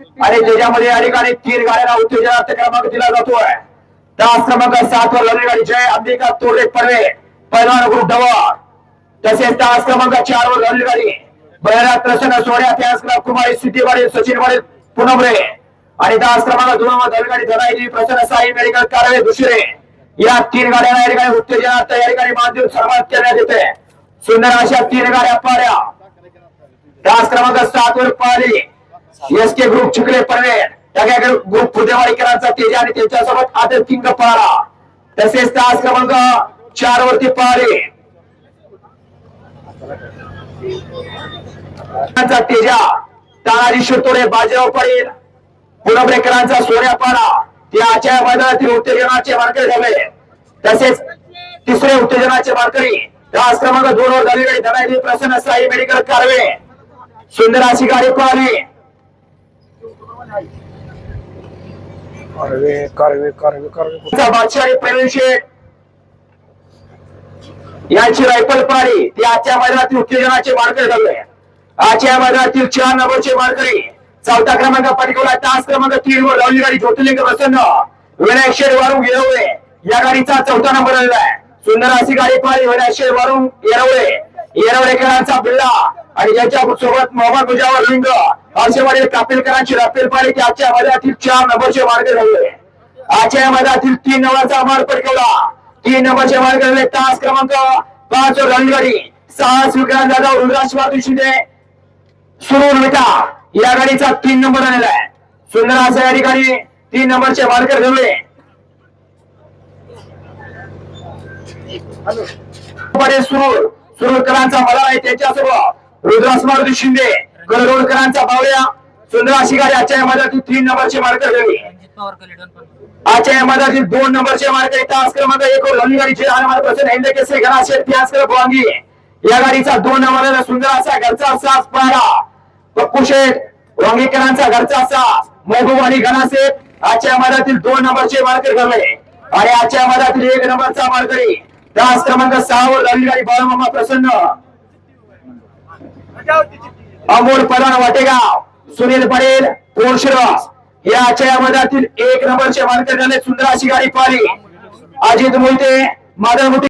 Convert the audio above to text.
आणि त्याच्यामध्ये या ठिकाणी तीन गाड्यांना उत्तेजनार्थ क्रमांक दिला जातोय. तास क्रमांक सात वर लढणी गाडी जय अंबिका तोरडे पर्वे पैलवान ग्रुप डवर तसेच तास क्रमांक चार वर लढली गाडी बळीराज प्रसन्न सोड्या त्यास कुमारी सिद्धी वाडी सचिन वाडी पुनमरे. आणि तास क्रमांक दोन वर लढली गाडी धनाई प्रसन्न साई मेडिकल कारवे दुसरे. या तीन गाड्यांना या ठिकाणी उत्तेजनार्थ या ठिकाणी मानदेव सन्मान करण्यात येते. सुंदर अशा तीन गाड्या पाड्या. तास क्रमांक सात वर पाहिली S K group Chikhale Panvel टाक्या ग्रुप फुदेवाडीकरांचा तेजा आणि त्यांच्यासोबत आदर किंग पळाला तसेच तास क्रमांक चार वरती पळाले तेजा तानाजी शिरतोडे बाजीराव पाटील पुनब्रेकरांचा सोन्या पाडा ते आजच्या मैदानातील उत्तेजनाचे मार्करी झाले. तसेच तिसरे उत्तेजनाचे मार्करी तास क्रमांक दोन वर झालेली धनाई प्रसन्न साई मेडिकल कारवे. सुंदर अशी गाडी पळाली कारवे कारवे कारवे कारवे बादशाही बादशाह प्रवीण शेठ यांची रायफल पळाली ती आजच्या मैदानातील उत्तेजनाचे मार्करी ठरले. आजच्या मैदानातील चार नंबरचे मार्करी चौथा क्रमांक पटकवला. तास क्रमांक तीन वर लावली गाडी. ज्योतिर्लिंग प्रसन्न. विनायक शेठ वारून गिरवले या गाडीचा चौथा नंबर आलेला आहे. सुंदर अशी गाडी पाळी. विनायक शेठ वारून येरवले येरवडेकरांचा बिल्ला. आणि याच्या सोबत मोहम्मद मुजावर लिंग. हर्षवाडी कापिलकरांची राफेल पाळी की आजच्या मैदानातील चार नंबरचे मार्ग झाले. आजच्या मैदानातील तीन नंबरचा मार्ग पटकवला. तीन नंबरचे मार्ग झाले तास क्रमांक पाच रणगाडी. सहा विक्रांत जाधव रुद्राज मारुती शिंदे. सुरू मिठा या गाडीचा तीन नंबर आलेला आहे. सुंदर असं या ठिकाणी तीन नंबरचे मार्कर ठेवले सुरू सुरूरकरांचा मला आहे त्याच्यासोबत. रुद्रास मारुती शिंदे गडरोडकरांचा बावड्या सुंदर गाडी आजच्या या मैदानातील तीन नंबरचे मार्कर कलेडन पण. आजच्या या मैदानातील दोन नंबरचे मार्कर तास क्रमांक एक वर गाडीचे हनुमान प्रसन्न हिंद केसरी शेठ त्याच वांगी या गाडीचा दोन नंबरला सुंदर असा घरचा सास पारा पप्पू शेठ वांगीकरांचा घरचा सास महबूब आणि घना शेठ आजच्या मैदानातील दोन नंबरचे मार्कर ठरले. आणि आजच्या मैदानातील एक नंबरचा मार्करी तास क्रमांक सहा वर लढली गाडी बाळमामा प्रसन्न. अमोल प्रधान वाटेगाव सुनील पटेल कोरशिरवास याच्या मधातील या एक नंबरचे मार्कर झाले सुंदर अशी गाडी पाहिली. अजित मोहिते माधव